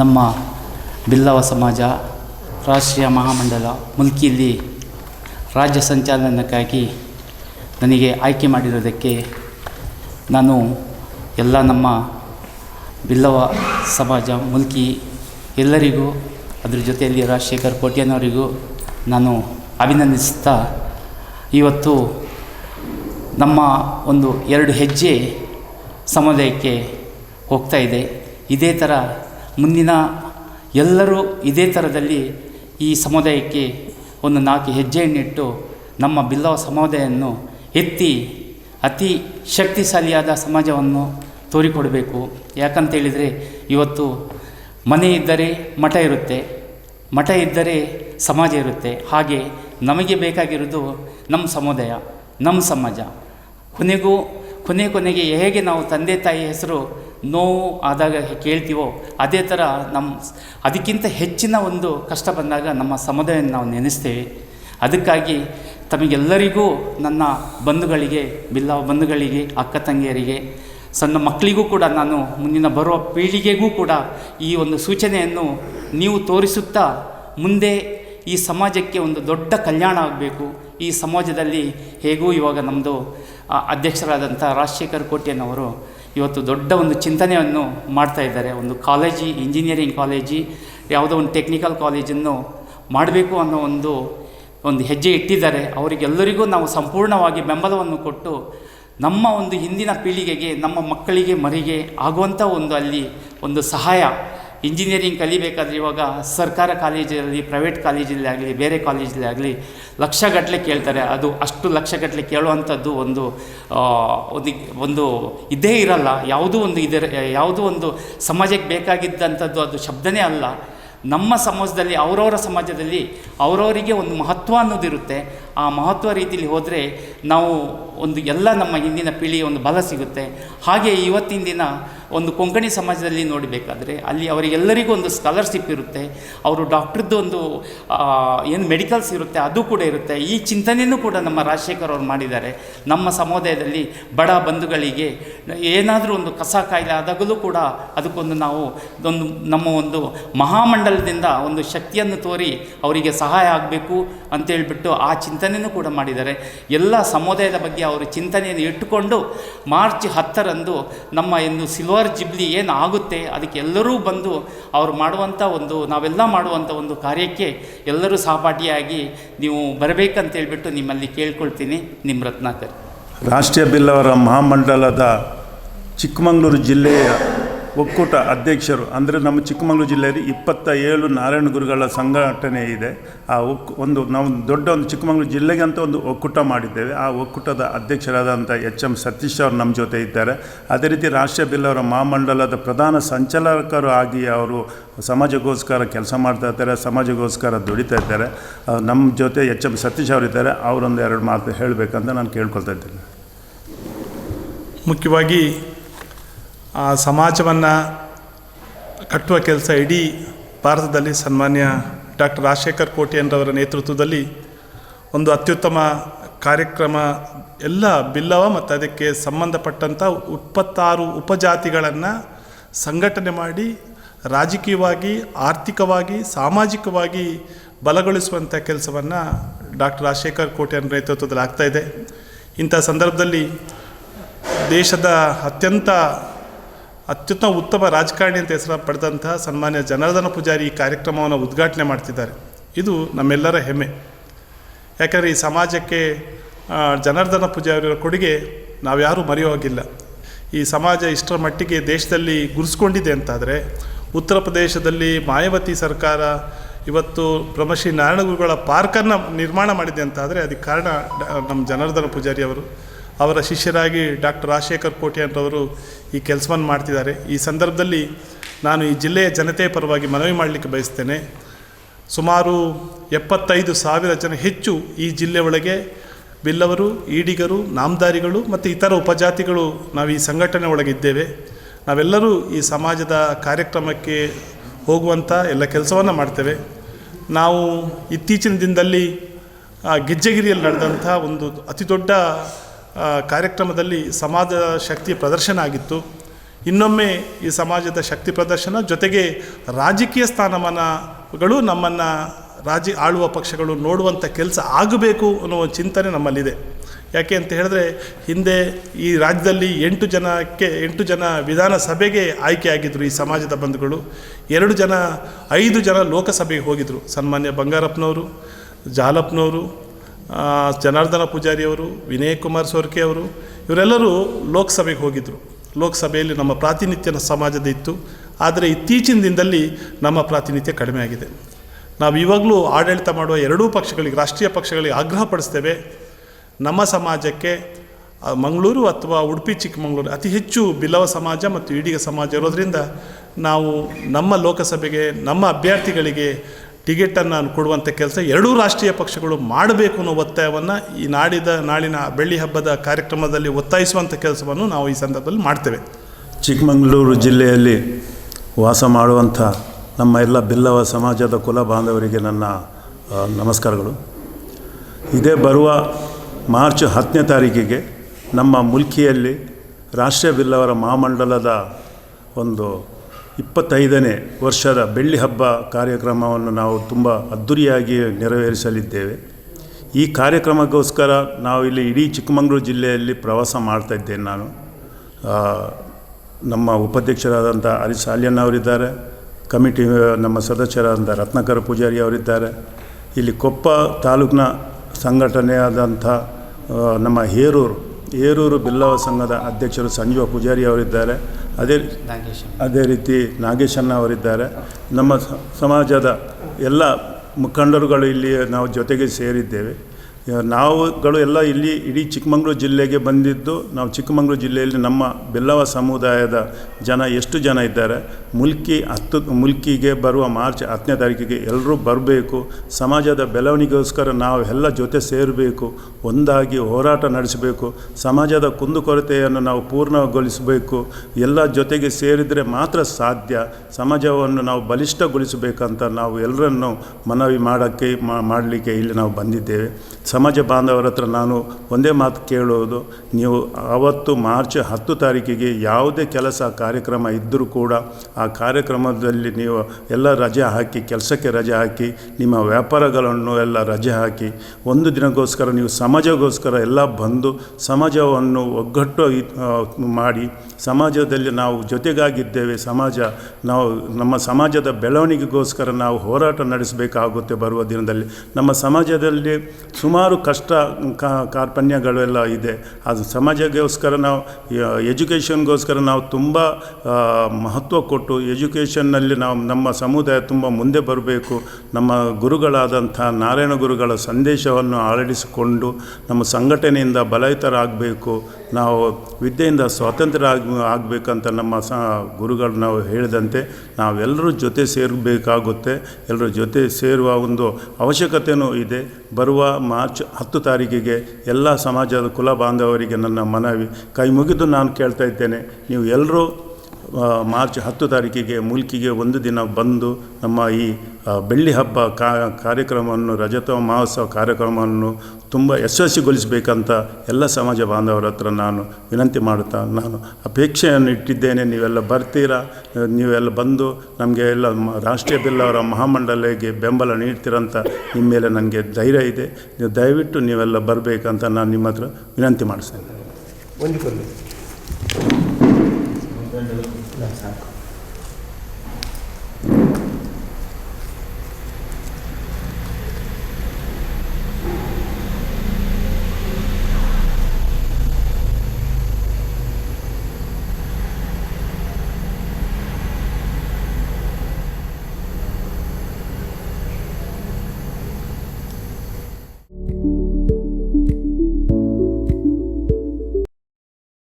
ನಮ್ಮ ಬಿಲ್ಲವ ಸಮಾಜ, ರಾಷ್ಟ್ರೀಯ ಮಹಾಮಂಡಲ, ಮುಲ್ಕಿಯಲ್ಲಿ ರಾಜ್ಯ ಸಂಚಾಲನಕ್ಕಾಗಿ ನನಗೆ ಆಯ್ಕೆ ಮಾಡಿರೋದಕ್ಕೆ ನಾನು ಎಲ್ಲ ನಮ್ಮ ಬಿಲ್ಲವ ಸಮಾಜ, ಮುಲ್ಕಿ ಎಲ್ಲರಿಗೂ, ಅದ್ರ ಜೊತೆಯಲ್ಲಿ ರಾಜಶೇಖರ್ ಕೋಟ್ಯನವರಿಗೂ ನಾನು ಅಭಿನಂದಿಸುತ್ತಾ ಇವತ್ತು ನಮ್ಮ ಒಂದು ಎರಡು ಹೆಜ್ಜೆ ಸಮುದಾಯಕ್ಕೆ ಹೋಗ್ತಾ ಇದೆ. ಇದೇ ಥರ ಮುಂದಿನ ಎಲ್ಲರೂ ಇದೇ ಥರದಲ್ಲಿ ಈ ಸಮುದಾಯಕ್ಕೆ ಒಂದು ನಾಲ್ಕು ಹೆಜ್ಜೆಯನ್ನಿಟ್ಟು ನಮ್ಮ ಬಿಲ್ಲವ ಸಮುದಾಯವನ್ನು ಎತ್ತಿ ಅತಿ ಶಕ್ತಿಶಾಲಿಯಾದ ಸಮಾಜವನ್ನು ತೋರಿಕೊಡಬೇಕು. ಯಾಕಂತೇಳಿದರೆ ಇವತ್ತು ಮನೆ ಇದ್ದರೆ ಮಠ ಇರುತ್ತೆ, ಮಠ ಇದ್ದರೆ ಸಮಾಜ ಇರುತ್ತೆ. ಹಾಗೆ ನಮಗೆ ಬೇಕಾಗಿರೋದು ನಮ್ಮ ಸಮುದಾಯ, ನಮ್ಮ ಸಮಾಜ. ಕೊನೆಗೂ, ಕೊನೆ ಕೊನೆಗೆ ಹೇಗೆ ನಾವು ತಂದೆ ತಾಯಿ ಹೆಸರು ನೋವು ಆದಾಗ ಕೇಳ್ತೀವೋ, ಅದೇ ಥರ ನಮ್ಮ ಅದಕ್ಕಿಂತ ಹೆಚ್ಚಿನ ಒಂದು ಕಷ್ಟ ಬಂದಾಗ ನಮ್ಮ ಸಮುದಾಯವನ್ನು ನಾವು ನೆನೆಸ್ತೇವೆ ಅದಕ್ಕಾಗಿ ತಮಗೆಲ್ಲರಿಗೂ ನನ್ನ ಬಂಧುಗಳಿಗೆ ಬಿಲ್ಲ ಬಂಧುಗಳಿಗೆ, ಅಕ್ಕ ತಂಗಿಯರಿಗೆ, ಸಣ್ಣ ಮಕ್ಕಳಿಗೂ ಕೂಡ ನಾನು ಮುಂದಿನ ಬರುವ ಪೀಳಿಗೆಗೂ ಕೂಡ ಈ ಒಂದು ಸೂಚನೆಯನ್ನು ನೀವು ತೋರಿಸುತ್ತಾ ಮುಂದೆ ಈ ಸಮಾಜಕ್ಕೆ ಒಂದು ದೊಡ್ಡ ಕಲ್ಯಾಣ ಆಗಬೇಕು. ಈ ಸಮಾಜದಲ್ಲಿ ಹೇಗೂ ಇವಾಗ ನಮ್ಮದು ಅಧ್ಯಕ್ಷರಾದಂಥ ರಾಜಶೇಖರ್ ಕೋಟ್ಯನವರು ಇವತ್ತು ದೊಡ್ಡ ಒಂದು ಚಿಂತನೆಯನ್ನು ಮಾಡ್ತಾ ಇದ್ದಾರೆ. ಒಂದು ಕಾಲೇಜಿ ಇಂಜಿನಿಯರಿಂಗ್ ಕಾಲೇಜಿ ಯಾವುದೋ ಒಂದು ಟೆಕ್ನಿಕಲ್ ಕಾಲೇಜನ್ನು ಮಾಡಬೇಕು ಅನ್ನೋ ಒಂದು ಒಂದು ಹೆಜ್ಜೆ ಇಟ್ಟಿದ್ದಾರೆ. ಅವರಿಗೆಲ್ಲರಿಗೂ ನಾವು ಸಂಪೂರ್ಣವಾಗಿ ಬೆಂಬಲವನ್ನು ಕೊಟ್ಟು ನಮ್ಮ ಒಂದು ಹಿಂದಿನ ಪೀಳಿಗೆಗೆ, ನಮ್ಮ ಮಕ್ಕಳಿಗೆ ಮರಿಗೆ ಆಗುವಂಥ ಒಂದು ಅಲ್ಲಿ ಒಂದು ಸಹಾಯ ಇಂಜಿನಿಯರಿಂಗ್ ಕಲಿಬೇಕಾದ್ರೆ ಇವಾಗ ಸರ್ಕಾರ ಕಾಲೇಜಲ್ಲಿ ಪ್ರೈವೇಟ್ ಕಾಲೇಜಲ್ಲಿ ಆಗಲಿ, ಬೇರೆ ಕಾಲೇಜಲ್ಲಿ ಆಗಲಿ ಲಕ್ಷಗಟ್ಟಲೆ ಕೇಳ್ತಾರೆ. ಅದು ಅಷ್ಟು ಲಕ್ಷಗಟ್ಟಲೆ ಕೇಳುವಂಥದ್ದು ಒಂದು ಒಂದು ಒಂದು ಇದೇ ಇರಲ್ಲ. ಯಾವುದೂ ಒಂದು ಇದರ ಯಾವುದೂ ಒಂದು ಸಮಾಜಕ್ಕೆ ಬೇಕಾಗಿದ್ದಂಥದ್ದು ಅದು ಶಬ್ದನೇ ಅಲ್ಲ. ನಮ್ಮ ಸಮಾಜದಲ್ಲಿ, ಅವರವರ ಸಮಾಜದಲ್ಲಿ ಅವರವರಿಗೆ ಒಂದು ಮಹತ್ವ ಅನ್ನೋದಿರುತ್ತೆ ಆ ಮಹತ್ವ ರೀತಿಯಲ್ಲಿ ಹೋದರೆ ನಾವು ಒಂದು ಎಲ್ಲ ನಮ್ಮ ಹಿಂದಿನ ಪೀಳಿಗೆ ಒಂದು ಬಲ ಸಿಗುತ್ತೆ. ಹಾಗೆ ಇವತ್ತಿನ ದಿನ ಒಂದು ಕೊಂಕಣಿ ಸಮಾಜದಲ್ಲಿ ನೋಡಬೇಕಾದ್ರೆ ಅಲ್ಲಿ ಅವರಿಗೆಲ್ಲರಿಗೂ ಒಂದು ಸ್ಕಾಲರ್ಶಿಪ್ ಇರುತ್ತೆ, ಅವರು ಡಾಕ್ಟ್ರದ್ದು ಒಂದು ಏನು ಮೆಡಿಕಲ್ಸ್ ಇರುತ್ತೆ ಅದು ಕೂಡ ಇರುತ್ತೆ. ಈ ಚಿಂತನೆಯೂ ಕೂಡ ನಮ್ಮ ರಾಜಶೇಖರ್ ಅವರು ಮಾಡಿದ್ದಾರೆ. ನಮ್ಮ ಸಮುದಾಯದಲ್ಲಿ ಬಡ ಬಂಧುಗಳಿಗೆ ಏನಾದರೂ ಒಂದು ಕಸ ಕಾಯಿಲೆ ಆದಾಗಲೂ ಕೂಡ ಅದಕ್ಕೊಂದು ನಾವು ಒಂದು ನಮ್ಮ ಒಂದು ಮಹಾಮಂಡಲದಿಂದ ಒಂದು ಶಕ್ತಿಯನ್ನು ತೋರಿ ಅವರಿಗೆ ಸಹಾಯ ಆಗಬೇಕು ಅಂತೇಳ್ಬಿಟ್ಟು ಆ ಚಿಂತನೆಯೂ ಕೂಡ ಮಾಡಿದ್ದಾರೆ. ಎಲ್ಲ ಸಮುದಾಯದ ಬಗ್ಗೆ ಅವರು ಚಿಂತನೆಯನ್ನು ಇಟ್ಟುಕೊಂಡು ಮಾರ್ಚ್ ಹತ್ತರಂದು ನಮ್ಮ ಒಂದು ಸಿಲ್ವರ್ ಜಿಬ್ಲಿ ಏನು ಆಗುತ್ತೆ, ಅದಕ್ಕೆ ಎಲ್ಲರೂ ಬಂದು ಅವ್ರು ಮಾಡುವಂಥ ಒಂದು, ನಾವೆಲ್ಲ ಮಾಡುವಂಥ ಒಂದು ಕಾರ್ಯಕ್ಕೆ ಎಲ್ಲರೂ ಸಹಪಾಠಿಯಾಗಿ ನೀವು ಬರಬೇಕಂತೇಳ್ಬಿಟ್ಟು ನಿಮ್ಮಲ್ಲಿ ಕೇಳ್ಕೊಳ್ತೀನಿ. ನಿಮ್ಮ ರತ್ನಾಕರ್. ರಾಷ್ಟ್ರೀಯ ಬಿಲ್ಲವರ ಮಹಾಮಂಡಲದ ಚಿಕ್ಕಮಗಳೂರು ಜಿಲ್ಲೆಯ ಒಕ್ಕೂಟ ಅಧ್ಯಕ್ಷರು, ಅಂದರೆ ನಮ್ಮ ಚಿಕ್ಕಮಗಳೂರು ಜಿಲ್ಲೆಯಲ್ಲಿ ಇಪ್ಪತ್ತ ಏಳು ನಾರಾಯಣ ಗುರುಗಳ ಸಂಘಟನೆ ಇದೆ. ಆ ಒಕ್, ಒಂದು, ನಾವು ದೊಡ್ಡ ಒಂದು ಚಿಕ್ಕಮಗಳೂರು ಜಿಲ್ಲೆಗೆ ಅಂತ ಒಂದು ಒಕ್ಕೂಟ ಮಾಡಿದ್ದೇವೆ. ಆ ಒಕ್ಕೂಟದ ಅಧ್ಯಕ್ಷರಾದಂಥ ಎಚ್ ಎಂ ಸತೀಶ್ ಅವರು ನಮ್ಮ ಜೊತೆ ಇದ್ದಾರೆ. ಅದೇ ರೀತಿ ರಾಷ್ಟ್ರೀಯ ಬಿಲ್ಲವರ ಮಹಾಮಂಡಲದ ಪ್ರಧಾನ ಸಂಚಾಲಕರು ಆಗಿ ಅವರು ಸಮಾಜಕ್ಕೋಸ್ಕರ ಕೆಲಸ ಮಾಡ್ತಾ ಇದ್ದಾರೆ, ಸಮಾಜಕ್ಕೋಸ್ಕರ ದುಡಿತಾ ಇದ್ದಾರೆ. ನಮ್ಮ ಜೊತೆ ಎಚ್ ಎಂ ಸತೀಶ್ ಅವರಿದ್ದಾರೆ ಅವರೊಂದು ಎರಡು ಮಾತು ಹೇಳಬೇಕಂತ ನಾನು ಕೇಳ್ಕೊಳ್ತಾ ಇದ್ದೀನಿ. ಮುಖ್ಯವಾಗಿ ಆ ಸಮಾಜವನ್ನು ಕಟ್ಟುವ ಕೆಲಸ ಇಡೀ ಭಾರತದಲ್ಲಿ ಸನ್ಮಾನ್ಯ ಡಾಕ್ಟರ್ ರಾಜಶೇಖರ್ ಕೋಟ್ಯನ್ರವರ ನೇತೃತ್ವದಲ್ಲಿ ಒಂದು ಅತ್ಯುತ್ತಮ ಕಾರ್ಯಕ್ರಮ ಎಲ್ಲ ಬಿಲ್ಲವ ಮತ್ತು ಅದಕ್ಕೆ ಸಂಬಂಧಪಟ್ಟಂಥ ಇಪ್ಪತ್ತಾರು ಉಪಜಾತಿಗಳನ್ನು ಸಂಘಟನೆ ಮಾಡಿ ರಾಜಕೀಯವಾಗಿ, ಆರ್ಥಿಕವಾಗಿ, ಸಾಮಾಜಿಕವಾಗಿ ಬಲಗೊಳಿಸುವಂಥ ಕೆಲಸವನ್ನು ಡಾಕ್ಟರ್ ರಾಜಶೇಖರ್ ಕೋಟ್ಯನ್ ನೇತೃತ್ವದಲ್ಲಿ ಆಗ್ತಾಯಿದೆ ಇಂಥ ಸಂದರ್ಭದಲ್ಲಿ ದೇಶದ ಅತ್ಯಂತ ಅತ್ಯುತ್ತಮ ಉತ್ತಮ ರಾಜಕಾರಣಿ ಅಂತ ಹೆಸರು ಪಡೆದಂತಹ ಸನ್ಮಾನ್ಯ ಜನಾರ್ದನ ಪೂಜಾರಿ ಈ ಕಾರ್ಯಕ್ರಮವನ್ನು ಉದ್ಘಾಟನೆ ಮಾಡ್ತಿದ್ದಾರೆ. ಇದು ನಮ್ಮೆಲ್ಲರ ಹೆಮ್ಮೆ. ಯಾಕಂದರೆ ಈ ಸಮಾಜಕ್ಕೆ ಜನಾರ್ದನ ಪೂಜಾರಿಯವರ ಕೊಡುಗೆ ನಾವ್ಯಾರೂ ಮರೆಯೋ ಹಾಗಿಲ್ಲ. ಈ ಸಮಾಜ ಇಷ್ಟರ ಮಟ್ಟಿಗೆ ದೇಶದಲ್ಲಿ ಗುರುಸ್ಕೊಂಡಿದೆ ಅಂತಾದರೆ, ಉತ್ತರ ಪ್ರದೇಶದಲ್ಲಿ ಮಾಯಾವತಿ ಸರ್ಕಾರ ಇವತ್ತು ಬ್ರಹ್ಮಶ್ರೀ ನಾರಾಯಣ ಗುರುಗಳ ಪಾರ್ಕನ್ನು ನಿರ್ಮಾಣ ಮಾಡಿದೆ ಅಂತಾದರೆ, ಅದಕ್ಕೆ ಕಾರಣ ನಮ್ಮ ಜನಾರ್ದನ ಪೂಜಾರಿ ಅವರು. ಅವರ ಶಿಷ್ಯರಾಗಿ ಡಾಕ್ಟರ್ ರಾಜಶೇಖರ್ ಅಂತವರು ಈ ಕೆಲಸವನ್ನು ಮಾಡ್ತಿದ್ದಾರೆ. ಈ ಸಂದರ್ಭದಲ್ಲಿ ನಾನು ಈ ಜಿಲ್ಲೆಯ ಜನತೆ ಪರವಾಗಿ ಮನವಿ ಮಾಡಲಿಕ್ಕೆ ಬಯಸ್ತೇನೆ. ಸುಮಾರು ಎಪ್ಪತ್ತೈದು ಸಾವಿರ ಜನ ಹೆಚ್ಚು ಈ ಜಿಲ್ಲೆ ಒಳಗೆ ಬಿಲ್ಲವರು, ಈಡಿಗರು, ನಾಮದಾರಿಗಳು ಮತ್ತು ಇತರ ಉಪಜಾತಿಗಳು ನಾವು ಈ ಸಂಘಟನೆ ಒಳಗಿದ್ದೇವೆ ನಾವೆಲ್ಲರೂ ಈ ಸಮಾಜದ ಕಾರ್ಯಕ್ರಮಕ್ಕೆ ಹೋಗುವಂಥ ಎಲ್ಲ ಕೆಲಸವನ್ನು ಮಾಡ್ತೇವೆ. ನಾವು ಇತ್ತೀಚಿನ ದಿನದಲ್ಲಿ ಗೆಜ್ಜೆಗಿರಿಯಲ್ಲಿ ನಡೆದಂಥ ಒಂದು ಅತಿ ದೊಡ್ಡ ಕಾರ್ಯಕ್ರಮದಲ್ಲಿ ಸಮಾಜ ಶಕ್ತಿ ಪ್ರದರ್ಶನ ಆಗಿತ್ತು. ಇನ್ನೊಮ್ಮೆ ಈ ಸಮಾಜದ ಶಕ್ತಿ ಪ್ರದರ್ಶನ ಜೊತೆಗೆ ರಾಜಕೀಯ ಸ್ಥಾನಮಾನಗಳು ನಮ್ಮನ್ನು ರಾಜಿ ಆಳುವ ಪಕ್ಷಗಳು ನೋಡುವಂಥ ಕೆಲಸ ಆಗಬೇಕು ಅನ್ನುವ ಚಿಂತನೆ ನಮ್ಮಲ್ಲಿದೆ. ಯಾಕೆ ಅಂತ ಹೇಳಿದ್ರೆ ಹಿಂದೆ ಈ ರಾಜ್ಯದಲ್ಲಿ ಎಂಟು ಜನಕ್ಕೆ ಎಂಟು ಜನ ವಿಧಾನಸಭೆಗೆ ಆಯ್ಕೆಯಾಗಿದ್ದರು ಈ ಸಮಾಜದ ಬಂಧುಗಳು. ಎರಡು ಜನ, ಐದು ಜನ ಲೋಕಸಭೆಗೆ ಹೋಗಿದ್ದರು ಸನ್ಮಾನ್ಯ ಬಂಗಾರಪ್ಪನವರು ಜಾಲಪ್ಪನವರು ಜನಾರ್ದನ ಪೂಜಾರಿಯವರು ವಿನಯ್ ಕುಮಾರ್ ಸೋರ್ಕೆ ಅವರು, ಇವರೆಲ್ಲರೂ ಲೋಕಸಭೆಗೆ ಹೋಗಿದ್ದರು ಲೋಕಸಭೆಯಲ್ಲಿ ನಮ್ಮ ಪ್ರಾತಿನಿಧ್ಯನ ಸಮಾಜದ ಇತ್ತು. ಆದರೆ ಇತ್ತೀಚಿನ ದಿನದಲ್ಲಿ ನಮ್ಮ ಪ್ರಾತಿನಿಧ್ಯ ಕಡಿಮೆ ಆಗಿದೆ. ನಾವು ಇವಾಗಲೂ ಆಡಳಿತ ಮಾಡುವ ಎರಡೂ ಪಕ್ಷಗಳಿಗೆ, ರಾಷ್ಟ್ರೀಯ ಪಕ್ಷಗಳಿಗೆ ಆಗ್ರಹ ಪಡಿಸ್ತೇವೆ. ನಮ್ಮ ಸಮಾಜಕ್ಕೆ ಮಂಗಳೂರು ಅಥವಾ ಉಡುಪಿ, ಚಿಕ್ಕಮಗಳೂರು ಅತಿ ಹೆಚ್ಚು ಬಿಲವ ಸಮಾಜ ಮತ್ತು ಈಡಿಗ ಸಮಾಜ ಇರೋದರಿಂದ ನಾವು ನಮ್ಮ ಲೋಕಸಭೆಗೆ, ನಮ್ಮ ಅಭ್ಯರ್ಥಿಗಳಿಗೆ ಟಿಕೆಟನ್ನು ಕೊಡುವಂಥ ಕೆಲಸ ಎರಡೂ ರಾಷ್ಟ್ರೀಯ ಪಕ್ಷಗಳು ಮಾಡಬೇಕು ಅನ್ನೋ ಒತ್ತಾಯವನ್ನು ಈ ನಾಡಿದ ನಾಳಿನ ಬೆಳ್ಳಿ ಹಬ್ಬದ ಕಾರ್ಯಕ್ರಮದಲ್ಲಿ ಒತ್ತಾಯಿಸುವಂಥ ಕೆಲಸವನ್ನು ನಾವು ಈ ಸಂದರ್ಭದಲ್ಲಿ ಮಾಡ್ತೇವೆ. ಚಿಕ್ಕಮಗಳೂರು ಜಿಲ್ಲೆಯಲ್ಲಿ ವಾಸ ಮಾಡುವಂಥ ನಮ್ಮ ಎಲ್ಲ ಬಿಲ್ಲವ ಸಮಾಜದ ಕುಲ ಬಾಂಧವರಿಗೆ ನನ್ನ ನಮಸ್ಕಾರಗಳು. ಇದೇ ಬರುವ ಮಾರ್ಚ್ ಹತ್ತನೇ ತಾರೀಕಿಗೆ ನಮ್ಮ ಮುಲ್ಕಿಯಲ್ಲಿ ರಾಷ್ಟ್ರೀಯ ಬಿಲ್ಲವರ ಮಹಾಮಂಡಲದ ಒಂದು ಇಪ್ಪತ್ತೈದನೇ ವರ್ಷದ ಬೆಳ್ಳಿ ಹಬ್ಬ ಕಾರ್ಯಕ್ರಮವನ್ನು ನಾವು ತುಂಬ ಅದ್ದೂರಿಯಾಗಿ ನೆರವೇರಿಸಲಿದ್ದೇವೆ. ಈ ಕಾರ್ಯಕ್ರಮಕ್ಕೋಸ್ಕರ ನಾವು ಇಲ್ಲಿ ಇಡೀ ಚಿಕ್ಕಮಗಳೂರು ಜಿಲ್ಲೆಯಲ್ಲಿ ಪ್ರವಾಸ ಮಾಡ್ತಾ ಇದ್ದೇನೆ ನಾನು. ನಮ್ಮ ಉಪಾಧ್ಯಕ್ಷರಾದಂಥ ಹರೀಶ್ ಸಾಲ್ಯನ್ ಅವರಿದ್ದಾರೆ, ಕಮಿಟಿ, ನಮ್ಮ ಸದಸ್ಯರಾದಂಥ ರತ್ನಕರ ಪೂಜಾರಿ ಅವರಿದ್ದಾರೆ. ಇಲ್ಲಿ ಕೊಪ್ಪ ತಾಲೂಕಿನ ಸಂಘಟನೆಯಾದಂಥ ನಮ್ಮ ಹೇರೂರು ಹೇರೂರು ಬಿಲ್ಲವ ಸಂಘದ ಅಧ್ಯಕ್ಷರು ಸಂಜೀವ ಪೂಜಾರಿ ಅವರಿದ್ದಾರೆ. ಅದೇ ಅದೇ ರೀತಿ ನಾಗೇಶಣ್ಣ ಅವರಿದ್ದಾರೆ. ನಮ್ಮ ಸಮಾಜದ ಎಲ್ಲ ಮುಖಂಡರುಗಳು ಇಲ್ಲಿ ನಾವು ಜೊತೆಗೆ ಸೇರಿದ್ದೇವೆ. ನಾವುಗಳು ಎಲ್ಲ ಇಲ್ಲಿ ಇಡೀ ಚಿಕ್ಕಮಗಳೂರು ಜಿಲ್ಲೆಗೆ ಬಂದಿದ್ದು, ನಾವು ಚಿಕ್ಕಮಗಳೂರು ಜಿಲ್ಲೆಯಲ್ಲಿ ನಮ್ಮ ಬೆಲ್ಲವ ಸಮುದಾಯದ ಜನ ಎಷ್ಟು ಜನ ಇದ್ದಾರೆ? ಮುಲ್ಕಿ ಹತ್ತು, ಮುಲ್ಕಿಗೆ ಬರುವ ಮಾರ್ಚ್ ಹತ್ತನೇ ತಾರೀಕಿಗೆ ಎಲ್ಲರೂ ಬರಬೇಕು. ಸಮಾಜದ ಬೆಳವಣಿಗೆಗೋಸ್ಕರ ನಾವು ಎಲ್ಲ ಜೊತೆ ಸೇರಬೇಕು. ಒಂದಾಗಿ ಹೋರಾಟ ನಡೆಸಬೇಕು. ಸಮಾಜದ ಕುಂದುಕೊರತೆಯನ್ನು ನಾವು ಪೂರ್ಣಗೊಳಿಸಬೇಕು. ಎಲ್ಲ ಜೊತೆಗೆ ಸೇರಿದರೆ ಮಾತ್ರ ಸಾಧ್ಯ. ಸಮಾಜವನ್ನು ನಾವು ಬಲಿಷ್ಠಗೊಳಿಸಬೇಕಂತ ನಾವು ಎಲ್ಲರನ್ನು ಮನವಿ ಮಾಡೋಕ್ಕೆ ಮಾಡಲಿಕ್ಕೆ ಇಲ್ಲಿ ನಾವು ಬಂದಿದ್ದೇವೆ. ಸಮಾಜ ಬಾಂಧವರ ಹತ್ರ ನಾನು ಒಂದೇ ಮಾತು ಕೇಳೋದು, ನೀವು ಆವತ್ತು ಮಾರ್ಚ್ ಹತ್ತು ತಾರೀಕಿಗೆ ಯಾವುದೇ ಕೆಲಸ, ಕಾರ್ಯಕ್ರಮ ಇದ್ದರೂ ಕೂಡ ಆ ಕಾರ್ಯಕ್ರಮದಲ್ಲಿ ನೀವು ಎಲ್ಲ ರಜೆ ಹಾಕಿ, ಕೆಲಸಕ್ಕೆ ರಜೆ ಹಾಕಿ, ನಿಮ್ಮ ವ್ಯಾಪಾರಗಳನ್ನು ಎಲ್ಲ ರಜೆ ಹಾಕಿ, ಒಂದು ದಿನಕ್ಕೋಸ್ಕರ ನೀವು ಸಮಾಜಗೋಸ್ಕರ ಎಲ್ಲ ಬಂದು ಸಮಾಜವನ್ನು ಒಗ್ಗಟ್ಟು ಮಾಡಿ, ಸಮಾಜದಲ್ಲಿ ನಾವು ಜೊತೆಗಾಗಿದ್ದೇವೆ, ಸಮಾಜ ನಾವು, ನಮ್ಮ ಸಮಾಜದ ಬೆಳವಣಿಗೆಗೋಸ್ಕರ ನಾವು ಹೋರಾಟ ನಡೆಸಬೇಕಾಗುತ್ತೆ ಬರುವ ದಿನದಲ್ಲಿ. ನಮ್ಮ ಸಮಾಜದಲ್ಲಿ ಸುಮಾರು ಕಷ್ಟ, ಕಾ- ಕಾರ್ಪಣ್ಯಗಳೆಲ್ಲ ಇದೆ. ಅದು ಸಮಾಜಗೋಸ್ಕರ ನಾವು ಎಜುಕೇಷನ್ಗೋಸ್ಕರ ನಾವು ತುಂಬ ಮಹತ್ವ ಕೊಟ್ಟು ಎಜುಕೇಷನ್ನಲ್ಲಿ ನಾವು ನಮ್ಮ ಸಮುದಾಯ ತುಂಬ ಮುಂದೆ ಬರಬೇಕು. ನಮ್ಮ ಗುರುಗಳಾದಂಥ ನಾರಾಯಣ ಗುರುಗಳ ಸಂದೇಶವನ್ನು ಆಳಡಿಸಿಕೊಂಡು ನಮ್ಮ ಸಂಘಟನೆಯಿಂದ ಬಲಯುತರಾಗಬೇಕು. ನಾವು ವಿದ್ಯೆಯಿಂದ ಸ್ವಾತಂತ್ರ್ಯ ಆಗ ಆಗಬೇಕಂತ ನಮ್ಮ ಸ ಗುರುಗಳು ನಾವು ಹೇಳಿದಂತೆ ನಾವೆಲ್ಲರೂ ಜೊತೆ ಸೇರಬೇಕಾಗುತ್ತೆ. ಎಲ್ಲರೂ ಜೊತೆ ಸೇರುವ ಒಂದು ಅವಶ್ಯಕತೆಯೂ ಇದೆ. ಬರುವ ಮಾರ್ಚ್ ಹತ್ತು ತಾರೀಕಿಗೆ ಎಲ್ಲ ಸಮಾಜದ ಕುಲ ಬಾಂಧವರಿಗೆ ನನ್ನ ಮನವಿ. ಕೈ ಮುಗಿದು ನಾನು ಕೇಳ್ತಾ ಇದ್ದೇನೆ. ನೀವು ಎಲ್ಲರೂ ಮಾರ್ಚ್ ಹತ್ತು ತಾರೀಕಿಗೆ ಮುಲ್ಕಿಗೆ ಒಂದು ದಿನ ಬಂದು ನಮ್ಮ ಈ ಬೆಳ್ಳಿ ಹಬ್ಬ ಕಾರ್ಯಕ್ರಮವನ್ನು, ರಜತ ಮಹೋತ್ಸವ ಕಾರ್ಯಕ್ರಮವನ್ನು ತುಂಬ ಯಶಸ್ವಿಗೊಳಿಸಬೇಕಂತ ಎಲ್ಲ ಸಮಾಜ ಬಾಂಧವರ ಹತ್ರ ನಾನು ವಿನಂತಿ ಮಾಡುತ್ತಾ, ನಾನು ಅಪೇಕ್ಷೆಯನ್ನು ಇಟ್ಟಿದ್ದೇನೆ. ನೀವೆಲ್ಲ ಬರ್ತೀರಾ? ನೀವೆಲ್ಲ ಬಂದು ನಮಗೆ ಎಲ್ಲ ರಾಷ್ಟ್ರೀಯ ಬಿಲ್ಲವರ ಮಹಾಮಂಡಲಿಗೆ ಬೆಂಬಲ ನೀಡ್ತೀರಂತ ನಿಮ್ಮ ಮೇಲೆ ನನಗೆ ಧೈರ್ಯ ಇದೆ. ನೀವು ದಯವಿಟ್ಟು ನೀವೆಲ್ಲ ಬರಬೇಕಂತ ನಾನು ನಿಮ್ಮ ಹತ್ರ ವಿನಂತಿ ಮಾಡಿಸ್ತೇನೆ. cuando la saco.